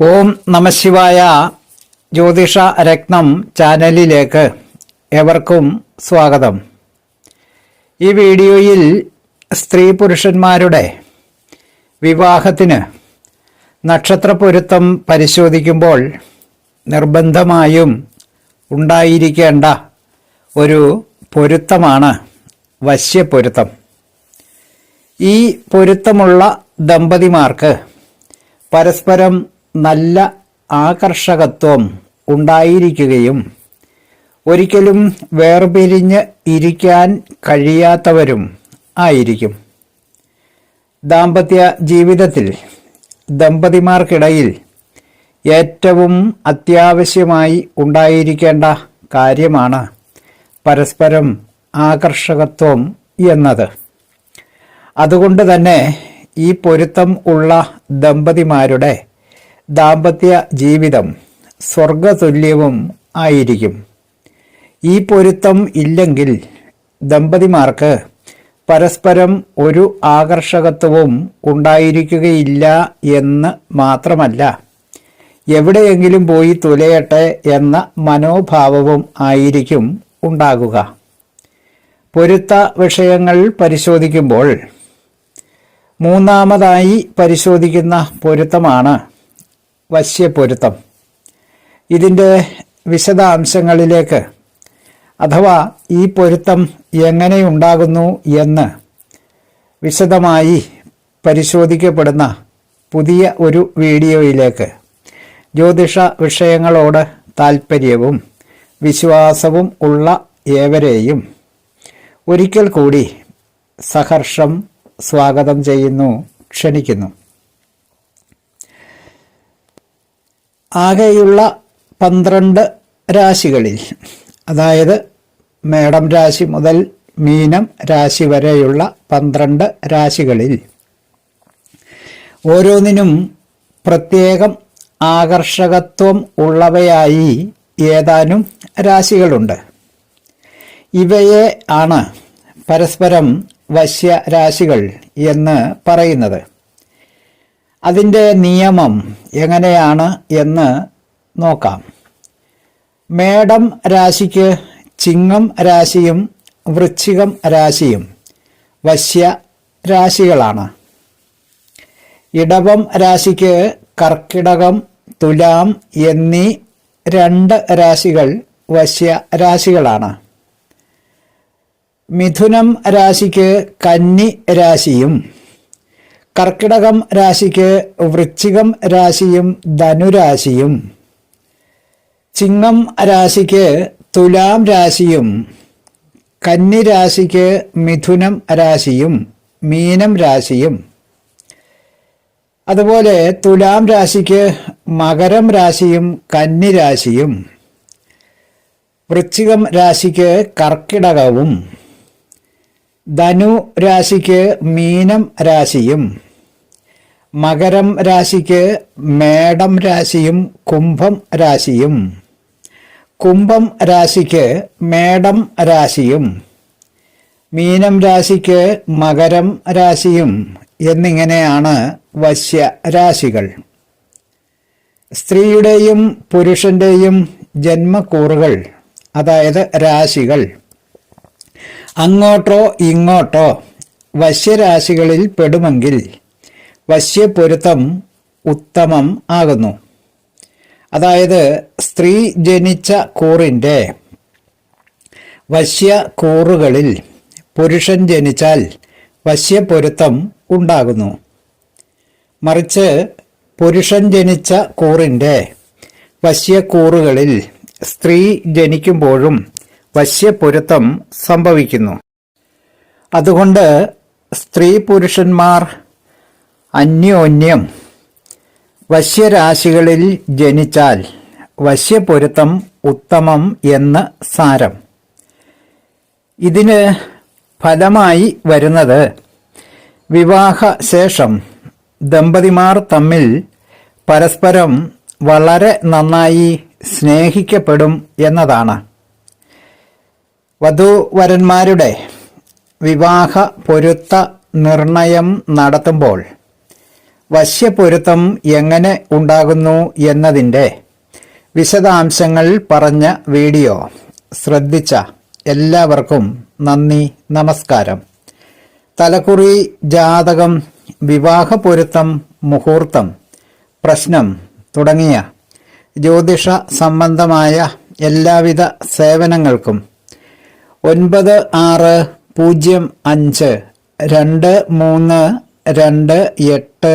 ഓം നമശിവായ ജ്യോതിഷ രത്നം ചാനലിലേക്ക് എവർക്കും സ്വാഗതം. ഈ വീഡിയോയിൽ സ്ത്രീ പുരുഷന്മാരുടെ വിവാഹത്തിന് നക്ഷത്ര പൊരുത്തം പരിശോധിക്കുമ്പോൾ നിർബന്ധമായും ഉണ്ടായിരിക്കേണ്ട ഒരു പൊരുത്തമാണ് വശ്യപ്പൊരുത്തം ഈ പൊരുത്തമുള്ള ദമ്പതിമാർക്ക് പരസ്പരം നല്ല ആകർഷകത്വം ഉണ്ടായിരിക്കുകയും ഒരിക്കലും വേർപിരിഞ്ഞ് ഇരിക്കാൻ കഴിയാത്തവരും ആയിരിക്കും. ദാമ്പത്യ ജീവിതത്തിൽ ദമ്പതിമാർക്കിടയിൽ ഏറ്റവും അത്യാവശ്യമായി ഉണ്ടായിരിക്കേണ്ട കാര്യമാണ് പരസ്പരം ആകർഷകത്വം എന്നത്. അതുകൊണ്ട് തന്നെ ഈ പൊരുത്തം ഉള്ള ദമ്പതിമാരുടെ ദാമ്പത്യ ജീവിതം സ്വർഗതുല്യവും ആയിരിക്കും. ഈ പൊരുത്തം ഇല്ലെങ്കിൽ ദമ്പതിമാർക്ക് പരസ്പരം ഒരു ആകർഷകത്വവും ഉണ്ടായിരിക്കുകയില്ല എന്ന് മാത്രമല്ല എവിടെയെങ്കിലും പോയി തുലയട്ടെ എന്ന മനോഭാവവും ആയിരിക്കും ഉണ്ടാകുക. പൊരുത്ത വിഷയങ്ങൾ പരിശോധിക്കുമ്പോൾ മൂന്നാമതായി പരിശോധിക്കുന്ന പൊരുത്തമാണ് വശ്യപ്പൊരുത്തം. ഇതിന്റെ വിശദാംശങ്ങളിലേക്ക്. അഥവാ ഈ പൊരുത്തം എങ്ങനെയുണ്ടാകുന്നു എന്ന് വിശദമായി പരിശോധിക്കപ്പെടുന്ന പുതിയ ഒരു വീഡിയോയിലേക്ക്. ജ്യോതിഷ വിഷയങ്ങളോട് താൽപ്പര്യവും വിശ്വാസവും ഉള്ള ഏവരെയും ഒരിക്കൽ കൂടി സഹർഷം സ്വാഗതം ചെയ്യുന്നു ക്ഷണിക്കുന്നു. ആകെയുള്ള പന്ത്രണ്ട് രാശികളിൽ അതായത് മേടം രാശി മുതൽ മീനം രാശി വരെയുള്ള പന്ത്രണ്ട് രാശികളിൽ ഓരോന്നിനും പ്രത്യേകം ആകർഷകത്വം ഉള്ളവയായി ഏതാനും രാശികളുണ്ട്. ഇവയെ ആണ് പരസ്പരം വശ്യ രാശികൾ എന്ന് പറയുന്നത്. അതിന്റെ നിയമം എങ്ങനെയാണ് എന്ന് നോക്കാം. മേടം രാശിക്ക് ചിങ്ങം രാശിയും വൃശ്ചികം രാശിയും വശ്യ രാശികളാണ്. ഇടവം രാശിക്ക് കർക്കിടകം തുലാം എന്നീ രണ്ട് രാശികൾ വശ്യ രാശികളാണ്. മിഥുനം രാശിക്ക് കന്നി രാശിയും കർക്കിടകം രാശിക്ക് വൃശ്ചികം രാശിയും ധനുരാശിയും ചിങ്ങം രാശിക്ക് തുലാം രാശിയും. കന്നി രാശിക്ക് മിഥുനം രാശിയും മീനം രാശിയും. അതുപോലെ തുലാം രാശിക്ക് മകരം രാശിയും കന്നി രാശിയും. വൃശ്ചികം രാശിക്ക് കർക്കിടകവും. ധനു രാശിക്ക് മീനം രാശിയും. മകരം രാശിക്ക് മേടം രാശിയും കുംഭം രാശിയും. കുംഭം രാശിക്ക് മേടം രാശിയും. മീനം രാശിക്ക് മകരം രാശിയും എന്നിങ്ങനെയാണ് വശ്യ രാശികൾ. സ്ത്രീയുടെയും പുരുഷന്റെയും ജന്മക്കൂറുകൾ അതായത് രാശികൾ. അങ്ങോട്ടോ ഇങ്ങോട്ടോ വശ്യരാശികളിൽ പെടുമെങ്കിൽ വശ്യപ്പൊരുത്തം ഉത്തമം ആകുന്നു. അതായത് സ്ത്രീ ജനിച്ച കൂറിന്റെ വശ്യ കൂറുകളിൽ പുരുഷൻ ജനിച്ചാൽ വശ്യപ്പൊരുത്തം ഉണ്ടാകുന്നു. മറിച്ച് പുരുഷൻ ജനിച്ച കൂറിന്റെ വശ്യക്കൂറുകളിൽ സ്ത്രീ ജനിക്കുമ്പോഴും വശ്യപ്പൊരുത്തം സംഭവിക്കുന്നു. അതുകൊണ്ട് സ്ത്രീ പുരുഷന്മാർ അന്യോന്യം. വശ്യരാശികളിൽ ജനിച്ചാൽ വശ്യപൊരുത്തം ഉത്തമം എന്ന് സാരം. ഇതിന് ഫലമായി വരുന്നത് വിവാഹശേഷം ദമ്പതിമാർ തമ്മിൽ പരസ്പരം വളരെ നന്നായി സ്നേഹിക്കപ്പെടും എന്നതാണ്. വധൂവരന്മാരുടെ വിവാഹ പൊരുത്ത നിർണയം നടത്തുമ്പോൾ വശ്യപ്പൊരുത്തം എങ്ങനെ ഉണ്ടാകുന്നു എന്നതിന്റെ വിശദാംശങ്ങൾ പറഞ്ഞ വീഡിയോ ശ്രദ്ധിച്ച എല്ലാവർക്കും നന്ദി നമസ്കാരം. തലക്കുറി ജാതകം വിവാഹ പൊരുത്തം മുഹൂർത്തം പ്രശ്നം തുടങ്ങിയ ജ്യോതിഷ സംബന്ധമായ എല്ലാവിധ സേവനങ്ങൾക്കും ഒൻപത് ആറ് പൂജ്യം അഞ്ച് രണ്ട് മൂന്ന് രണ്ട് എട്ട്